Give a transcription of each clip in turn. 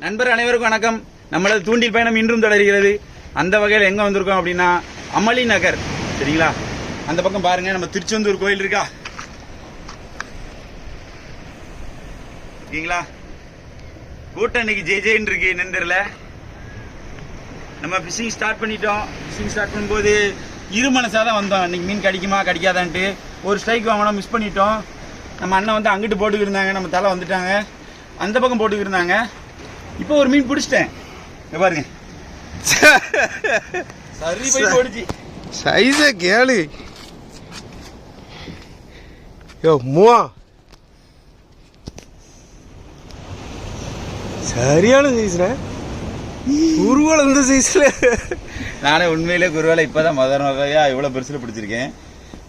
நண்பர் அனைவருக்கும் வணக்கம். நம்மளது தூண்டில் பயணம் இன்றும் தொடர்கிறது. அந்த வகையில் எங்க வந்திருக்கோம் அப்படின்னா அமளி நகர். சரிங்களா? அந்த பக்கம் பாருங்க நம்ம திருச்செந்தூர் கோயில் இருக்கா? இருக்கீங்களா? கூட்டம் இன்னைக்கு ஜே ஜெயின் இருக்கு நண்பர்ல நம்ம ஃபிஷிங் ஸ்டார்ட் பண்ணிட்டோம். ஃபிஷிங் ஸ்டார்ட் பண்ணும்போது இரு மனசாக தான் வந்தோம். இன்னைக்கு மீன் கிடைக்குமா கிடைக்காதான்ட்டு. ஒரு ஸ்ட்ரைக் வாங்கணும் மிஸ் பண்ணிட்டோம். நம்ம அண்ணன் வந்து அங்கிட்டு போட்டுக்கிருந்தாங்க நம்ம தலை வந்துட்டாங்க. அந்த பக்கம் போட்டுக்கிருந்தாங்க இப்போ ஒரு மீன் பிடிச்சிட்டேன். பாருங்க. சரி போய் சைஸ கேளு. யோ மூவா. சரியான சைஸ்ண்ணே உருவல் இந்த சைஸ்ல நானே உண்மையிலே குருவேலை இப்போதான் முதல் வகையா இவ்வளோ பெருசில் பிடிச்சிருக்கேன்.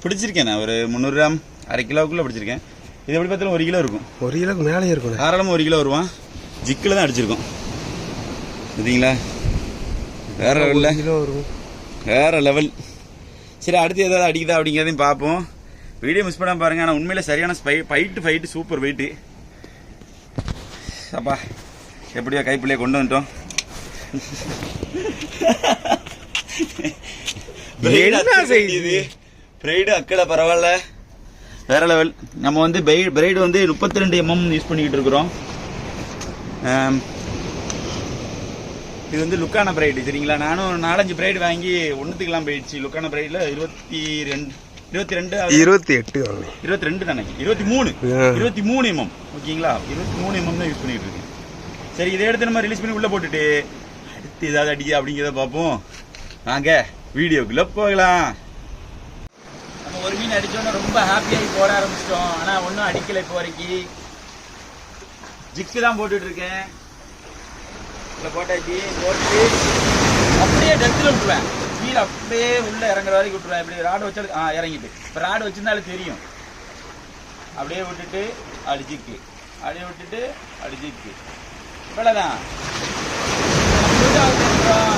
பிடிச்சிருக்கேன் நான். ஒரு முந்நூறு கிராம் அரை கிலோவுக்குள்ளே பிடிச்சிருக்கேன். இது எப்படி பார்த்தாலும் ஒரு கிலோ இருக்கும். ஒரு கிலோக்கு மேலே இருக்கணும் தாராளமாக ஒரு கிலோ வருவான். ஜிக்கில் தான் அடிச்சிருக்கோம். பார்த்தீங்களா வேற லெவலில் வேற லெவல் சரி அடுத்து ஏதாவது அடிக்குதா அப்படிங்கிறதையும் பார்ப்போம். வீடியோ மிஸ் பண்ணாம பாருங்க ஆனால் உண்மையில சரியான spy fight fight super weight அப்பா எப்படியோ கைப்பிள்ளைய கொண்டு வந்துட்டோம். இது? பிரைடு அக்கடை பரவாயில்ல. வேற லெவல் நம்ம வந்து பிரைடு வந்து முப்பத்தி ரெண்டு எம்எம் யூஸ் பண்ணிக்கிட்டு இருக்கிறோம். இது வந்து லுக்கான பிரைடு சரிங்களா? நானும் நாலஞ்சு பிரைடு வாங்கி ஒன்றுத்துக்கெல்லாம் போயிடுச்சு. லுக்கான பிரைடில் இருபத்தி ரெண்டு இருபத்தி ரெண்டு இருபத்தி எட்டு இருபத்தி ரெண்டு தானே? இருபத்தி மூணு. இருபத்தி மூணு எம்எம் ஓகேங்களா? இருபத்தி மூணு எம்எம் தான் யூஸ் பண்ணிட்டு இருக்கேன் சரி இதை எடுத்து நம்ம ரிலீஸ் பண்ணி உள்ள போட்டுட்டு அடுத்து ஏதாவது அடிக்க அப்படிங்கிறத பார்ப்போம். வாங்க வீடியோக்குள்ள போகலாம். நம்ம ஒரு மீன் அடிச்சோன்னா ரொம்ப ஹாப்பியாகி போட ஆரம்பிச்சிட்டோம். ஆனால் ஒன்றும் அடிக்கலை இப்போ வரைக்கும். ஜிக்கு தான் போட்டுட்டு இருக்கேன் இதில் போட்டாச்சு போட்டு அப்படியே டெத்தில் விட்டுருவேன். கீழே அப்படியே உள்ள இறங்குற வரைக்கும் விட்டுருவேன். இப்படி ராடு வச்சாலும் ஆ இறங்கிட்டு. இப்போ ராடு வச்சிருந்தாலும் தெரியும். அப்படியே விட்டுட்டு அடிச்சிக்கு அப்படியே விட்டுட்டு அடிச்சிக்கு இவ்வளோதான்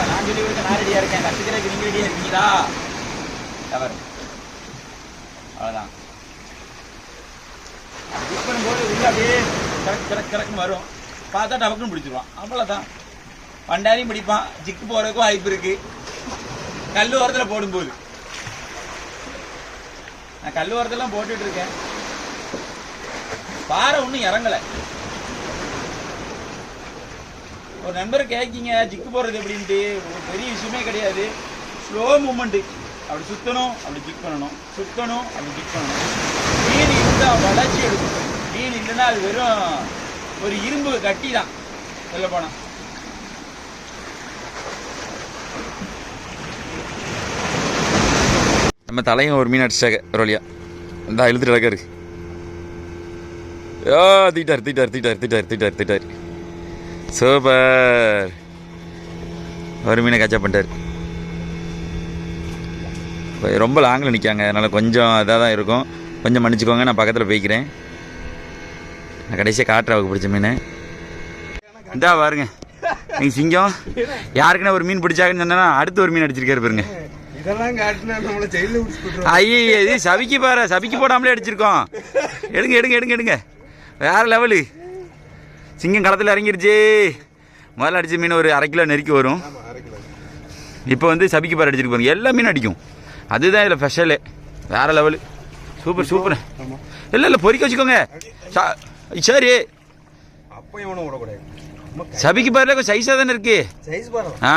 நான் சொல்லி கொடுக்க நான் ரெடியாக இருக்கேன். கற்றுக்கிறதுக்கு நீங்கள் ரெடியாக இருக்கீங்களா? தவறு. அவ்வளோதான் புக் பண்ணும்போது உள்ள அப்படியே கிடக்கு கரெக்ட் வரும். பார்த்தா டபக்குன்னு பிடிச்சிருவான். அவ்வளோதான் பண்டாரியும் பிடிப்பான். ஜிக்கு போகிறதுக்கும் வாய்ப்பு இருக்கு. கல் ஓரத்தில் போடும்போது. நான் கல் ஓரத்தெல்லாம் போட்டுட்டு இருக்கேன். பாறை ஒன்றும் இறங்கலை. ஒரு நண்பர் கேட்கீங்க ஜிக்கு போடுறது எப்படின்ட்டு. ஒரு பெரிய விஷயமே கிடையாது. ஸ்லோ மூமெண்ட்டு அப்படி சுத்தணும் அப்படி ஜிக் பண்ணணும். சுத்தணும் அப்படி ஜிக் பண்ணணும். மீன் இருந்தால் வளர்ச்சி எடுக்கணும் இல்லைன்னா அது வெறும் ஒரு இரும்பு கட்டி தான் சொல்ல போனா. நம்ம தலையும் ஒரு மீன் அடிச்சாங்க ரோலியா இந்த இழுத்துட்டு கிடக்காரு ஓ தீட்டார் தீட்டார் தீட்டார் தீட்டார் தீட்டார் தீட்டார். சூப்பர். ஒரு மீனை கச்சா பண்ணிட்டார். ரொம்ப லாங்கில் நிற்காங்க அதனால் கொஞ்சம் இதாக தான் இருக்கும். கொஞ்சம் மன்னிச்சுக்கோங்க நான் பக்கத்தில் போய்க்கிறேன். கடைசியாக காட்டுறாவுக்கு பிடிச்ச மீன். இந்தா பாருங்க. நீங்கள் சிங்கம் யாருக்குன்னா ஒரு மீன் பிடிச்சாங்கன்னு சொன்னா அடுத்து ஒரு மீன் அடிச்சிருக்காரு பாருங்க. ஐயே இது சபிக்கு பாரு சபிக்கு போடாமலே அடிச்சிருக்கோம். எடுங்க எடுங்க எடுங்க எடுங்க. வேற லெவலு சிங்கம் களத்தில் இறங்கிருச்சு. முதல்ல அடிச்ச மீன் ஒரு அரை கிலோ நெருக்கி வரும். இப்போ வந்து சபிக்கு பாரு அடிச்சிருக்கு பாருங்க. எல்லா மீனும் அடிக்கும். அதுதான் இதில் ஸ்பெஷலு வேற லெவலு சூப்பர் சூப்பர் இல்லை இல்லை பொறிக்க வச்சுக்கோங்க. சரி அப்போ இவனை விடக்கூடாது சபிக்கு பாருல சைஸாக தானே இருக்கு. சைஸ் ஆ.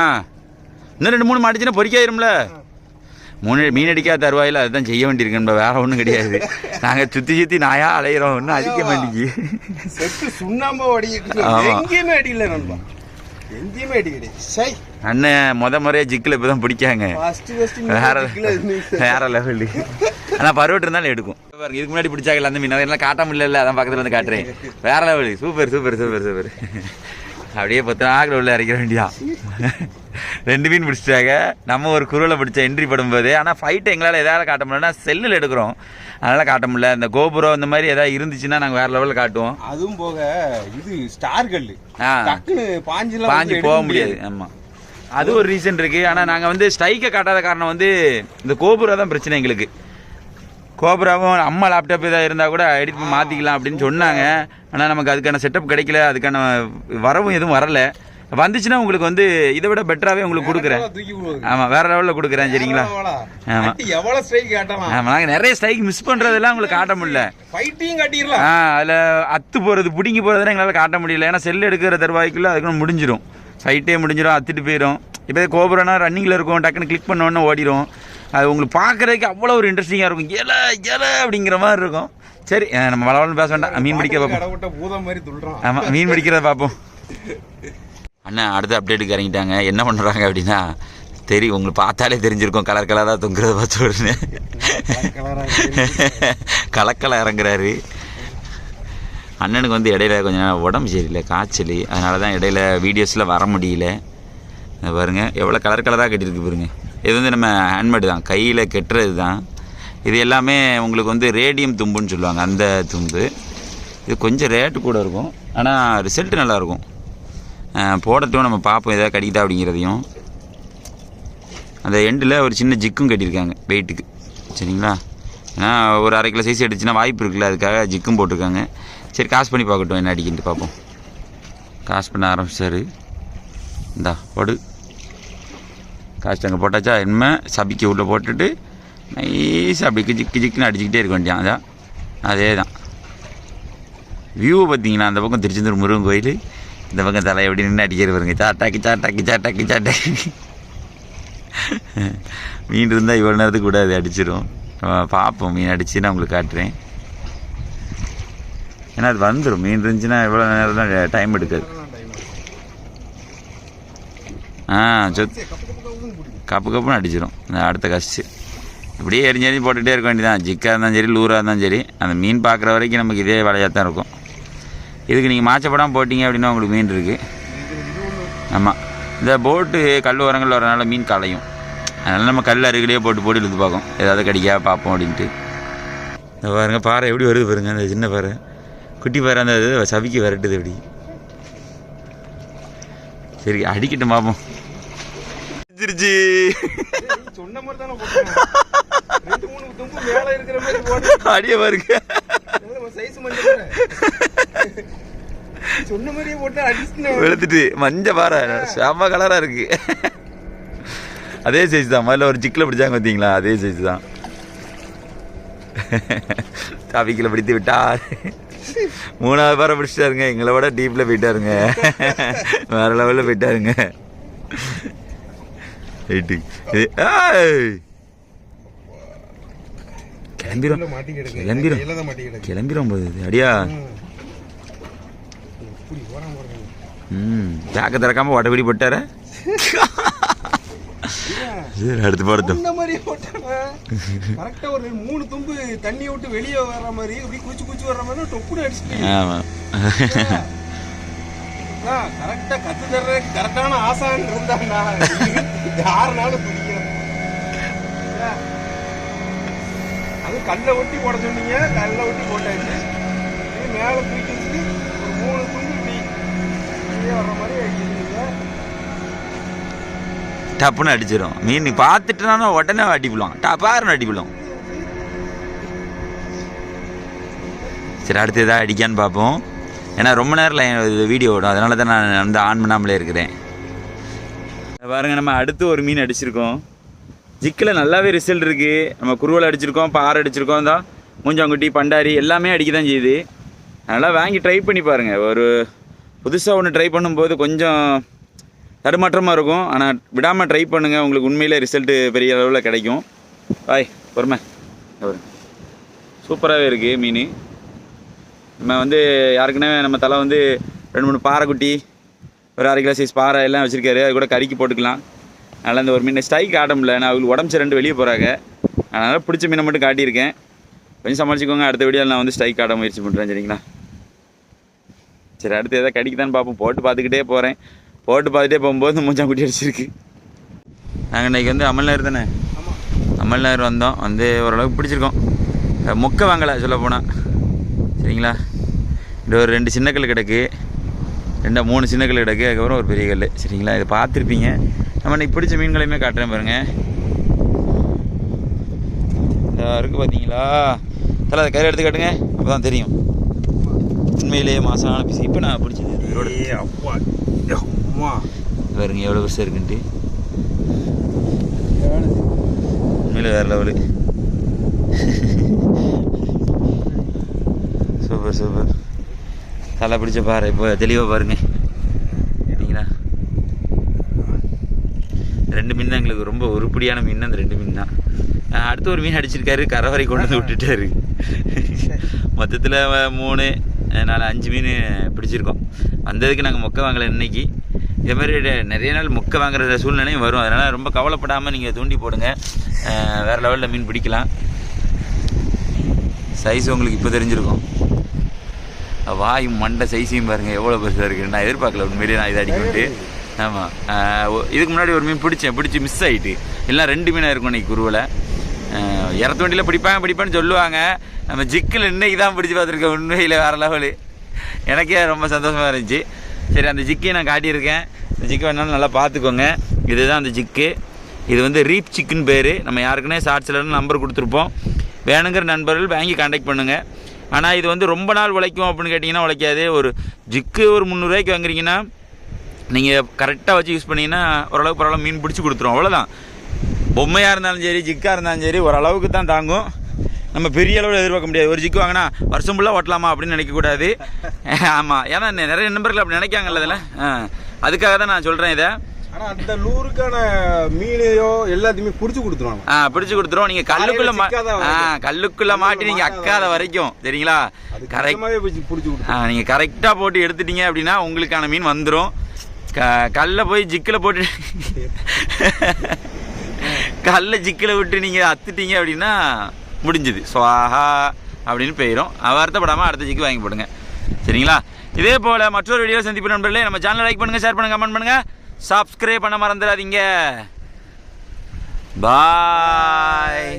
இன்னும் ரெண்டு மூணு மாட்டுச்சுன்னா பொறிக்காயிரும்ல மூணு மீன் அடிக்காத தருவாயில் அதுதான் செய்ய வேண்டியிருக்கு நம்ம. வேற ஒன்றும் கிடையாது. நாங்கள் சுற்றி சுற்றி நாயா அலையிறோம். ஒன்றும் அடிக்க மாட்டேங்கி சுண்ணாம்பா. எங்கேயுமே அடிக்கல நண்பா. எங்கேயுமே அடி கிடையாது சை. அண்ணன் முத முறையாக ஜிக்கில் இப்போ தான் பிடிக்காங்க வேற வேற லெவலு ஆனால் பருவட்டு இருந்தாலும் எடுக்கும். பாருங்க இதுக்கு முன்னாடி பிடிச்சாங்கல்ல அந்த மீன். அதெல்லாம் காட்ட முடியல அதான் பக்கத்தில் வந்து காட்டுறேன். வேற level super super super super. அப்படியே பத்து நாள் உள்ள இறக்கிற வேண்டியா? ரெண்டு மீன் பிடிச்சிட்டாங்க. நம்ம ஒரு குருவில் பிடிச்ச என்ட்ரி படும்போது ஆனால் ஃபைட்டு எங்களால் எதாவது காட்ட முடியலன்னா செல்லில் எடுக்கிறோம். அதனால் காட்ட முடியல. இந்த கோபுரம் இந்த மாதிரி எதாவது இருந்துச்சுன்னா நாங்கள் வேற லெவலில் காட்டுவோம். அதுவும் போக இது ஸ்டார் கல்லு ஆ. டக்குன்னு பாஞ்சுலாம் பாஞ்சு போக முடியாது. ஆமா. அது ஒரு ரீசன் இருக்கு. ஆனா நாங்க வந்து ஸ்ட்ரைக்கை காட்டாத காரணம் வந்து இந்த கோபுரம் தான் பிரச்சனை எங்களுக்கு. கோபுராவும் அம்மா லேப்டாப் ஏதாவது இருந்தால் கூட எடிட் பண்ணி மாற்றிக்கலாம் அப்படின்னு சொன்னாங்க. ஆனால் நமக்கு அதுக்கான செட்டப் கிடைக்கல. அதுக்கான வரவும் எதுவும் வரல. வந்துச்சுன்னா உங்களுக்கு வந்து இதை விட பெட்டராகவே உங்களுக்கு கொடுக்குறேன். ஆமாம் வேற லெவலில் கொடுக்குறேன். சரிங்களா? ஆமா. அட்டி எவ்வளவு ஸ்ட்ரைக் காட்டலாம்? ஆமாம் நாங்கள் நிறைய ஸ்ட்ரைக் மிஸ் பண்ணுறதெல்லாம் உங்களுக்கு காட்ட முடியல. ஃபைட்டையும் காட்டிடலாம். ஆ அதில் அத்து போகிறது பிடிங்கி போகிறதெல்லாம் எங்களால் காட்ட முடியல. ஏன்னா செல் எடுக்கிற தருவாய்க்குள்ள அதுக்கு முடிஞ்சிடும் ஃபைட்டே முடிஞ்சிடும் அத்துட்டு போயிடும் இப்போ கோபுரம்னா ரன்னிங்கில் இருக்கும் டக்குன்னு கிளிக் பண்ண உடனே ஓடிடும் அது உங்களுக்கு பார்க்குறதுக்கு அவ்வளோ ஒரு இன்ட்ரெஸ்டிங்காக இருக்கும். ஏல ஏல அப்படிங்கிற மாதிரி இருக்கும். சரி நம்ம வளவளன்னு பேச வேண்டாம். மீன் பிடிக்க பார்ப்போம். கடவுட்ட பூதம் மாதிரி துள்றான் ஆமாம் மீன் பிடிக்கிறத பார்ப்போம். அண்ணா அடுத்த அப்டேட்டுக்கு இறங்கிட்டாங்க. என்ன பண்ணுறாங்க அப்படின்னா தெரியும் உங்களுக்கு பார்த்தாலே தெரிஞ்சிருக்கும். கலர் கலராக தொங்குறத பார்த்த உடனே. கலரா கலக்கல இறங்குறாரு. அண்ணனுக்கு வந்து இடையில கொஞ்சம் உடம்பு சரியில்லை காய்ச்சல் அதனால தான் இடையில வீடியோஸில் வர முடியல. பாருங்கள் பாருங்க எவ்வளோ கலர் கலராக கட்டியிருக்கு பாருங்க. இது வந்து நம்ம ஹேண்ட்மேடு தான் கையில் கெட்டுறது தான் இது எல்லாமே உங்களுக்கு வந்து ரேடியம் தும்புன்னு சொல்லுவாங்க அந்த தும்பு. இது கொஞ்சம் ரேட்டு கூட இருக்கும் ஆனால் ரிசல்ட்டு நல்லாயிருக்கும் போடட்டும் நம்ம பார்ப்போம் எதாவது கடிக்குதா அப்படிங்கிறதையும். அந்த எண்டில் ஒரு சின்ன ஜிக்கும் கட்டியிருக்காங்க வெயிட்டுக்கு சரிங்களா? ஏன்னா ஒரு அரை கிலோ சைஸ் எடுத்துச்சுன்னா வாய்ப்பு இருக்குல்ல அதுக்காக ஜிக்கும் போட்டிருக்காங்க. சரி காசு பண்ணி பார்க்கட்டும். என்ன அடிக்கிட்டு பார்ப்போம். காசு பண்ண ஆரம்பிச்சாரு. இந்தா போடு. காசு அங்கே போட்டாச்சா? என்ன? சபிக்க உள்ளே போட்டுட்டு நைஸாக அப்படி கிஜிக்கு ஜிக்குன்னு அடிச்சுக்கிட்டே இருக்க வேண்டியான் அதான் அதே தான் வியூ பார்த்தீங்கன்னா அந்த பக்கம் திருச்செந்தூர் முருகன் கோயில். இந்த பக்கம் தலை எப்படி நின்று அடிக்கிறது பாருங்க. சாட்டாக்கி சாட்டாக்கி சாட்டாக்கி சாட்டாக்கி. மீன் இருந்தால் இவ்வளோ நேரத்துக்கு கூட அது அடிச்சிடும் பார்ப்போம். மீன் அடிச்சு நான் உங்களுக்கு காட்டுறேன். ஏன்னா அது வந்துடும் மீன் இருந்துச்சுன்னா எவ்வளோ நேரம் தான் டைம் எடுக்காது. ஆ சொத் கப்பு கப்புன்னு அடிச்சிடும் இந்த அடுத்த கஷ்டு. இப்படியே எரிஞ்சு எரிஞ்சு போட்டுகிட்டே இருக்க வேண்டியதான் ஜிக்காக இருந்தாலும் சரி லூராக இருந்தாலும் சரி அந்த மீன் பார்க்குற வரைக்கும் நமக்கு இதே வேலையாக தான் இருக்கும். இதுக்கு நீங்கள் மாச்சப்படாமல் போட்டிங்க அப்படின்னா உங்களுக்கு மீன் இருக்குது ஆமாம் இந்த போட்டு கல் உரங்கள் வரனால மீன் களையும். அதனால் நம்ம கல் அருகிலேயே போட்டு போட்டு இழுத்து பார்க்கும். ஏதாவது கடிக்கா பார்ப்போம் அப்படின்ட்டு. இந்த பாருங்க பாறை எப்படி வருது பாருங்க அந்த சின்ன பாறை. குட்டி பாறை அந்த சவிக்கு விரட்டுது அப்படி சரி அடிக்கட்டும் பார்ப்போம் திருச்சி சொன்ன மாதிரி தானே ரெண்டு மூணு தும்பு மேல இருக்கிற மாதிரி போட்டு அடிய பாருங்க. சைஸ் மஞ்சள் சொன்ன மாதிரியே போட்டு அடிச்சுட்டு வெளுத்துட்டு மஞ்ச பாறை. செம்ம கலராக இருக்கு. அதே சைஸ் தான். முதல்ல ஒரு சிக்கில் பிடிச்சாங்க பார்த்தீங்களா அதே சைஸ் தான். டாபிக்கில் பிடித்து விட்டார். மூணாவது பாறை பிடிச்சிட்டாருங்க எங்களை விட டீப்பில் போயிட்டாருங்க. வேற லெவலில் போயிட்டாருங்க. மாட்டி கிடக்கு. கிளம்பிரும். போது. அடியா. ம். ஜாக்க திறக்காம ஒட்டபிடி போட்டார. சரி அடுத்து போடட்டும். இந்த மாதிரி போட்டாங்க கரெக்டா ஒரு மூணு தும்பு தண்ணி விட்டு வெளியே வர்ற மாதிரி இப்படி குச்சி குச்சி வர்ற மாதிரி டொப்புன்னு அடிச்சுட்டு ஆமாம் கரெக்டா கத்து தர்ற கரெக்டான ஆசான் இருந்தாங்க யாருனாலும் பிடிக்கிறேன் அது கல்லை ஒட்டி போட சொன்னீங்க. கல்லை ஒட்டி போட்டாச்சு. மேல தூக்கி வச்சுட்டு ஒரு மூணு துண்டு இப்படி வெளியே வர்ற மாதிரி டப்புன்னு அடிச்சிடும் மீன் நீ பார்த்துட்டுனா உடனே அடிப்பிடும் டப்பாருன்னு அடிப்பிடும் சரி அடுத்து எதாவது அடிக்கான்னு பார்ப்போம். ஏன்னா ரொம்ப நேரம் இது வீடியோ ஓடும். அதனால தான் நான் வந்து ஆன் பண்ணாமலே இருக்கிறேன். பாருங்கள் நம்ம அடுத்து ஒரு மீன் அடிச்சிருக்கோம். ஜிக்கில் நல்லாவே ரிசல்ட் இருக்குது நம்ம குருவல் அடிச்சிருக்கோம் பாறை அடிச்சிருக்கோம் தான் மூஞ்சாங்குட்டி பண்டாரி எல்லாமே அடிக்க தான் செய்யுது. அதனால் வாங்கி ட்ரை பண்ணி பாருங்கள் ஒரு புதுசாக ஒன்று ட்ரை பண்ணும்போது கொஞ்சம் தடுமாற்றமாக இருக்கும். ஆனால் விடாமல் ட்ரை பண்ணுங்கள் உங்களுக்கு உண்மையிலே ரிசல்ட்டு பெரிய அளவில் கிடைக்கும். பாய் பொறுமை. சூப்பராகவே இருக்குது மீன். நம்ம வந்து யாருக்குன்னே நம்ம தலை வந்து ரெண்டு மூணு பாறைக்குட்டி ஒரு அரை கிலோ சைஸ் பாறை எல்லாம் வச்சுருக்காரு. அது கூட கறிக்கு போட்டுக்கலாம். அதனால் இந்த ஒரு மீன் ஸ்ட்ரைக் ஆட முடியல. நான் அவங்களுக்கு உடம்பு சரி ரெண்டு வெளியே போகிறாங்க அதனால் பிடிச்ச மீனை மட்டும் காட்டியிருக்கேன். கொஞ்சம் சமாளிச்சுக்கோங்க. அடுத்த வீடியோவில் நான் வந்து ஸ்ட்ரைக் ஆட முயற்சி பண்ணுறேன் சரிங்களா? சரி அடுத்து எதாவது கடிக்குதான்னு பார்ப்போம். போட்டு பார்த்துக்கிட்டே போகிறேன் போட்டு பார்த்துட்டே போகும்போது மூஞ்சாம் குட்டி அடிச்சிருக்கு. நாங்கள் இன்றைக்கி வந்து அமல்நகர் தானே? அமல்நகர் வந்தோம். வந்து ஓரளவுக்கு பிடிச்சிருக்கோம். அஹ் மொக்கை வாங்கலை சொல்ல போனால் சரிங்களா? இந்த ஒரு ரெண்டு சின்ன கல் கிடக்கு. ரெண்டா மூணு சின்ன கல் கிடக்கு. அதுக்கப்புறம் ஒரு பெரிய கல் சரிங்களா? இதை பார்த்துருப்பீங்க. நம்ம இன்னைக்கு பிடிச்ச மீன்களையுமே காட்டுறேன் பாருங்கள் இந்த இருக்குது பார்த்தீங்களா தலை அதை கையில் எடுத்து காட்டுங்க. அப்போ தான் தெரியும். உண்மையிலேயே மாசமான பிசி. இப்போ நான் பிடிச்சது இதோட ஏய், அப்பா அம்மா பாருங்க எவ்வளோ பெருசாக இருக்குன்ட்டு உண்மையில வேறு லெவலு சூப்பர் சூப்பர் தலை பிடிச்ச பாரு இப்போ தெளிவாக பாருங்க சரிங்களா ரெண்டு மீன் தான் எங்களுக்கு ரொம்ப உருப்படியான மீன் அந்த ரெண்டு மீன் தான் அடுத்து ஒரு மீன் அடிச்சிருக்காரு கரை வரை கொண்டு வந்து விட்டுட்டாரு மொத்தத்தில் மூணு நாலு அஞ்சு மீன் பிடிச்சிருக்கோம் வந்ததுக்கு நாங்கள் மொக்கை வாங்கலை இன்னைக்கு இதே மாதிரி நிறைய நாள் முக்கை வாங்குற சூழ்நிலையும் வரும். அதனால் ரொம்ப கவலைப்படாமல் நீங்கள் தூண்டி போடுங்க. வேறு லெவலில் மீன் பிடிக்கலாம். சைஸ் உங்களுக்கு இப்போ தெரிஞ்சிருக்கும். வாய் மண்டை சைஸையும் பாருங்கள் எவ்வளோ பெருசாக இருக்குது நான் எதிர்பார்க்கல உண்மையிலேயே நான் இதை அடிக்கிட்டு ஆமாம் இதுக்கு முன்னாடி ஒரு மீன் பிடிச்சேன். பிடிச்சி மிஸ் ஆகிட்டு எல்லாம் ரெண்டு மீனாக இருக்கும் இன்னைக்கு குருவில். இறத்து வண்டியில் பிடிப்பாங்க பிடிப்பான்னு சொல்லுவாங்க. நம்ம ஜிக்கில் இன்னைக்கு தான் பிடிச்சி பார்த்துருக்கேன் உண்மையில் வேறு லெவலு. எனக்கே ரொம்ப சந்தோஷமாக இருந்துச்சு. சரி அந்த ஜிக்கை நான் காட்டியிருக்கேன். இந்த ஜிக்கு வேணாலும் நல்லா பார்த்துக்கோங்க. இதுதான் அந்த ஜிக்கு. இது வந்து ரீப் சிக்கன் பேர். நம்ம யாருக்குன்னே ஷார்ட்ஸில் நம்பர் கொடுத்துருப்போம். வேணுங்கிற நண்பர்கள் வாங்கி காண்டாக்ட் பண்ணுங்கள் ஆனால் இது வந்து ரொம்ப நாள் உழைக்கும் அப்படின்னு கேட்டிங்கன்னா உழைக்காது. ஒரு ஜிக்கு ஒரு முந்நூறுரூவாய்க்கு வாங்குறீங்கன்னா நீங்கள் கரெக்டாக வச்சு யூஸ் பண்ணிங்கன்னா ஓரளவுக்கு பரவாயில்ல மீன் பிடிச்சி கொடுத்துரும். அவ்வளோதான் பொம்மையாக இருந்தாலும் சரி ஜிக்காக இருந்தாலும் சரி ஓரளவுக்கு தான் தாங்கும். நம்ம பெரிய அளவில் எதிர்பார்க்க முடியாது. ஒரு ஜிக்கு வாங்கினா வருஷம் ஃபுல்லாக ஓட்டலாமா அப்படின்னு நினைக்கக்கூடாது. ஆமாம் ஏன்னா நிறைய நண்பர்கள் அப்படி நினைக்காங்கல்ல அதில். அதுக்காக தான் நான் சொல்கிறேன் இதை. ஆனா அந்த லூருக்கான மீனையோ எல்லாத்தையுமே புடிச்சு கொடுத்துருவாங்க. ஆ பிடிச்சு கொடுத்துருவோம். நீங்கள் கல்லுக்குள்ளே ஆ. கல்லுக்குள்ளே மாட்டி நீங்கள் அக்காத வரைக்கும். சரிங்களா கரெக்டாகவே பிடிச்சி ஆ நீங்கள் கரெக்டாக போட்டு எடுத்துட்டீங்க அப்படின்னா உங்களுக்கான மீன் வந்துடும் க கல்லை போய் ஜிக்கில் போட்டு கல்லை ஜிக்கில் விட்டு நீங்கள் அத்துட்டீங்க அப்படின்னா முடிஞ்சுது. சுவாஹா அப்படின்னு போயிடும் வருத்தப்படாமல் அடுத்த ஜிக்கு வாங்கி போடுங்க. சரிங்களா? இதே போல் மற்றொரு வீடியோ சந்திப்பு நண்பர்களே. நம்ம சேனலை லைக் பண்ணுங்கள் ஷேர் பண்ணுங்கள் கமெண்ட் பண்ணுங்கள் சப்ஸ்கிரைப் பண்ண மறந்துடாதீங்க. பாய்